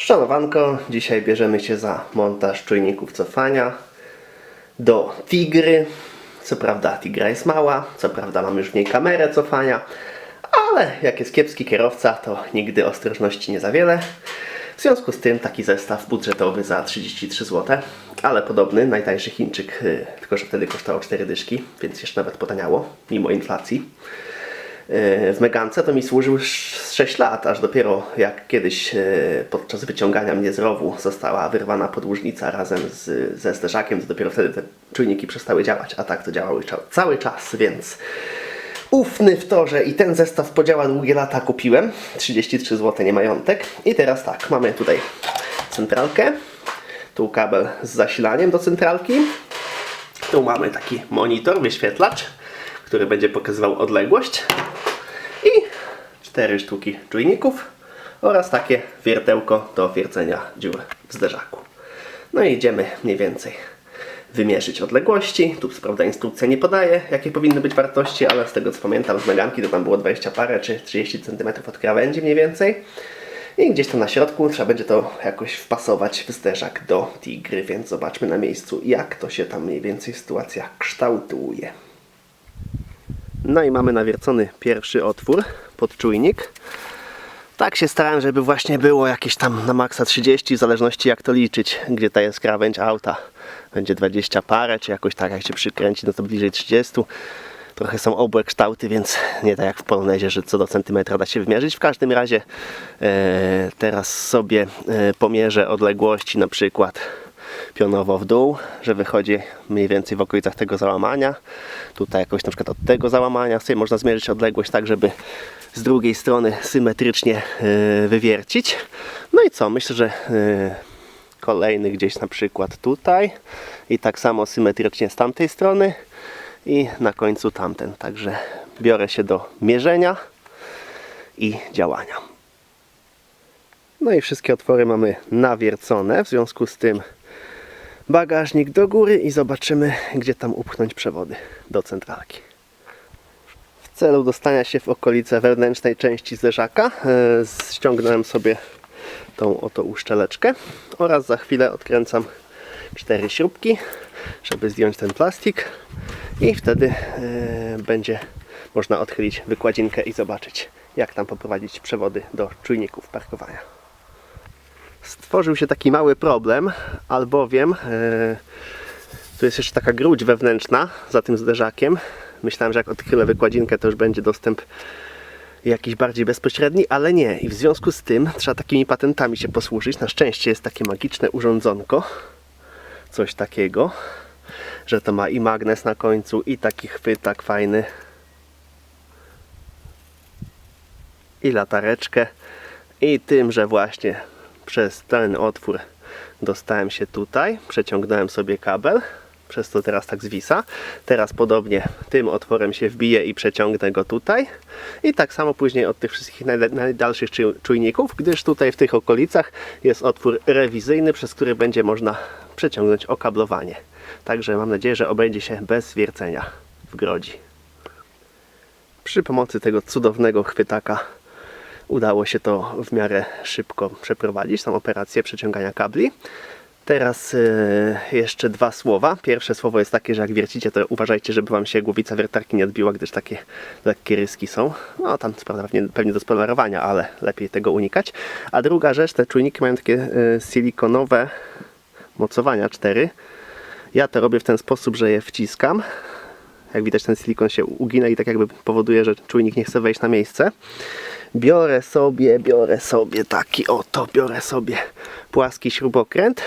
Szanowanko, dzisiaj bierzemy się za montaż czujników cofania do Tigry. Co prawda Tigra jest mała, co prawda mam już w niej kamerę cofania, ale jak jest kiepski kierowca, to nigdy ostrożności nie za wiele. W związku z tym taki zestaw budżetowy za 33 zł, ale podobny, najtańszy Chińczyk, y, tylko że wtedy kosztował 4 dyszki, więc jeszcze nawet potaniało, mimo inflacji w Megance to mi służył sz- 6 lat, aż dopiero jak kiedyś e, podczas wyciągania mnie z rowu została wyrwana podłużnica razem z, ze zderzakiem, to dopiero wtedy te czujniki przestały działać, a tak to działały cały czas, więc ufny w to, że i ten zestaw podziała długie lata kupiłem, 33 zł nie majątek. I teraz tak, mamy tutaj centralkę, tu kabel z zasilaniem do centralki, tu mamy taki monitor, wyświetlacz, który będzie pokazywał odległość i cztery sztuki czujników oraz takie wiertełko do wiercenia dziur w zderzaku. No i idziemy mniej więcej wymierzyć odległości. Tu prawda instrukcja nie podaje, jakie powinny być wartości, ale z tego co pamiętam z meganki to tam było 20 parę czy 30 cm od krawędzi mniej więcej. I gdzieś tam na środku trzeba będzie to jakoś wpasować w zderzak do tigry, więc zobaczmy na miejscu jak to się tam mniej więcej sytuacja kształtuje. No i mamy nawiercony pierwszy otwór pod czujnik. Tak się starałem, żeby właśnie było jakieś tam na maksa 30, w zależności jak to liczyć, gdzie ta jest krawędź auta. Będzie 20 parę, czy jakoś tak jak się przykręci, no to bliżej 30. Trochę są obłe kształty, więc nie tak jak w Polonezie, że co do centymetra da się wymierzyć. W każdym razie e, teraz sobie e, pomierzę odległości na przykład pionowo w dół, że wychodzi mniej więcej w okolicach tego załamania. Tutaj jakoś na przykład od tego załamania sobie można zmierzyć odległość tak, żeby z drugiej strony symetrycznie e, wywiercić. No i co? Myślę, że e, kolejny gdzieś na przykład tutaj i tak samo symetrycznie z tamtej strony i na końcu tamten. Także biorę się do mierzenia i działania. No i wszystkie otwory mamy nawiercone, w związku z tym bagażnik do góry i zobaczymy, gdzie tam upchnąć przewody do centralki. W celu dostania się w okolice wewnętrznej części zderzaka e, ściągnąłem sobie tą oto uszczeleczkę oraz za chwilę odkręcam cztery śrubki, żeby zdjąć ten plastik i wtedy e, będzie można odchylić wykładzinkę i zobaczyć jak tam poprowadzić przewody do czujników parkowania stworzył się taki mały problem, albowiem e, tu jest jeszcze taka gruć wewnętrzna za tym zderzakiem. Myślałem, że jak odchylę wykładzinkę, to już będzie dostęp jakiś bardziej bezpośredni, ale nie. I w związku z tym trzeba takimi patentami się posłużyć. Na szczęście jest takie magiczne urządzonko, coś takiego, że to ma i magnes na końcu, i taki chwytak fajny, i latareczkę, i tym, że właśnie przez ten otwór dostałem się tutaj, przeciągnąłem sobie kabel, przez to teraz tak zwisa. Teraz podobnie tym otworem się wbiję i przeciągnę go tutaj. I tak samo później od tych wszystkich naj- najdalszych czu- czujników, gdyż tutaj w tych okolicach jest otwór rewizyjny, przez który będzie można przeciągnąć okablowanie. Także mam nadzieję, że obejdzie się bez wiercenia w grodzi. Przy pomocy tego cudownego chwytaka udało się to w miarę szybko przeprowadzić, tą operację przeciągania kabli. Teraz e, jeszcze dwa słowa. Pierwsze słowo jest takie, że jak wiercicie, to uważajcie, żeby Wam się głowica wiertarki nie odbiła, gdyż takie lekkie ryski są. No tam co pewnie, pewnie do spolerowania, ale lepiej tego unikać. A druga rzecz, te czujniki mają takie e, silikonowe mocowania cztery. Ja to robię w ten sposób, że je wciskam. Jak widać ten silikon się ugina i tak jakby powoduje, że czujnik nie chce wejść na miejsce biorę sobie, biorę sobie taki oto, biorę sobie płaski śrubokręt,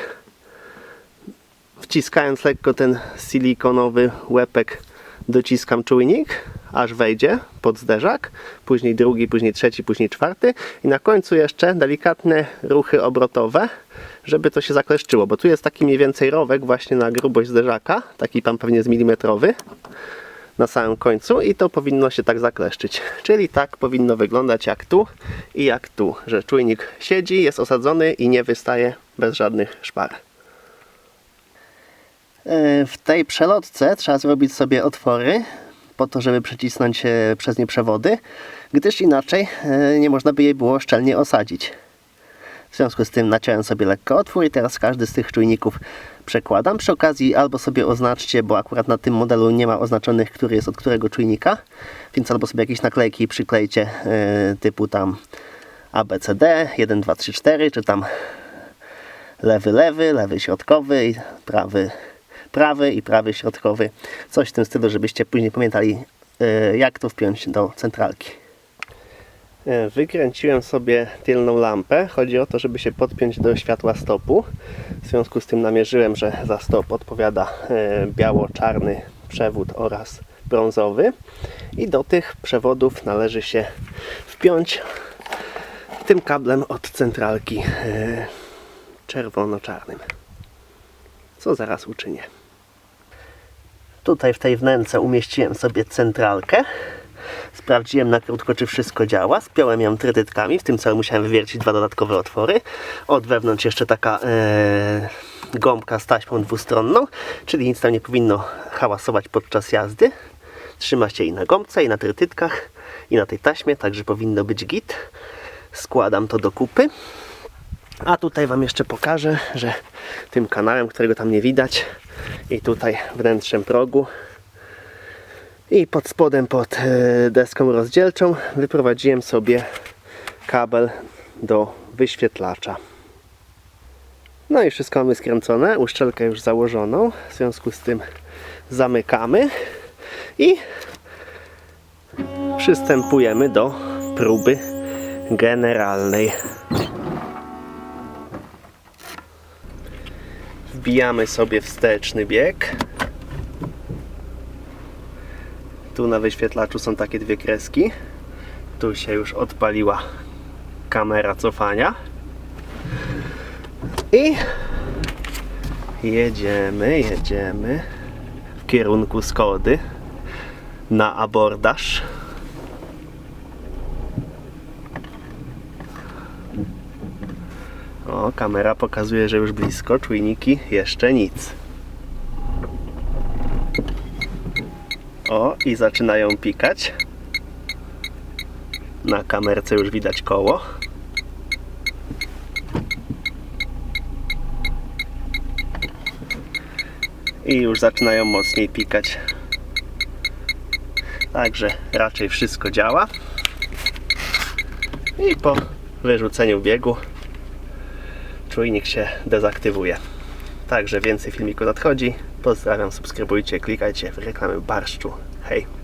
wciskając lekko ten silikonowy łepek dociskam czujnik, aż wejdzie pod zderzak, później drugi, później trzeci, później czwarty i na końcu jeszcze delikatne ruchy obrotowe, żeby to się zakleszczyło, bo tu jest taki mniej więcej rowek właśnie na grubość zderzaka, taki pan pewnie z milimetrowy na samym końcu i to powinno się tak zakleszczyć. Czyli tak powinno wyglądać jak tu i jak tu, że czujnik siedzi, jest osadzony i nie wystaje bez żadnych szpar. E, W tej przelotce trzeba zrobić sobie otwory po to, żeby przecisnąć e, przez nie przewody, gdyż inaczej e, nie można by jej było szczelnie osadzić. W związku z tym naciąłem sobie lekko otwór i teraz każdy z tych czujników przekładam. Przy okazji albo sobie oznaczcie, bo akurat na tym modelu nie ma oznaczonych, który jest od którego czujnika, więc albo sobie jakieś naklejki przyklejcie e, typu tam ABCD 1, 2, 3, 4, czy tam lewy, lewy, lewy środkowy prawy, prawy i prawy środkowy. Coś w tym stylu, żebyście później pamiętali e, jak to wpiąć do centralki. E, Wykręciłem sobie tylną lampę. Chodzi o to, żeby się podpiąć do światła stopu. W związku z tym namierzyłem, że za stop odpowiada e, biało-czarny przewód oraz brązowy. I do tych przewodów należy się wpiąć tym kablem od centralki e, czerwono-czarnym. Co zaraz uczynię. Tutaj w tej wnęce umieściłem sobie centralkę. Sprawdziłem na krótko, czy wszystko działa. Spiąłem ją trytytkami. W tym celu musiałem wywiercić dwa dodatkowe otwory. Od wewnątrz jeszcze taka e, gąbka z taśmą dwustronną, czyli nic tam nie powinno hałasować podczas jazdy. Trzyma się i na gąbce, i na trytytkach, i na tej taśmie, także powinno być git. Składam to do kupy. A tutaj Wam jeszcze pokażę, że tym kanałem, którego tam nie widać, i tutaj wnętrzem progu, i pod spodem, pod e, deską rozdzielczą, wyprowadziłem sobie kabel do wyświetlacza. No i wszystko mamy skręcone, uszczelkę już założoną, w związku z tym zamykamy i przystępujemy do próby generalnej. Wbijamy sobie wsteczny bieg. Tu na wyświetlaczu są takie dwie kreski. Tu się już odpaliła kamera cofania. I jedziemy, jedziemy w kierunku Skody na abordaż. O, kamera pokazuje, że już blisko, czujniki jeszcze nic. O, i zaczynają pikać. Na kamerce już widać koło. I już zaczynają mocniej pikać. Także raczej wszystko działa. I po wyrzuceniu biegu czujnik się dezaktywuje. Także więcej filmiku nadchodzi. Pozdrawiam, subskrybujcie, klikajcie w reklamy barszczu. Hej!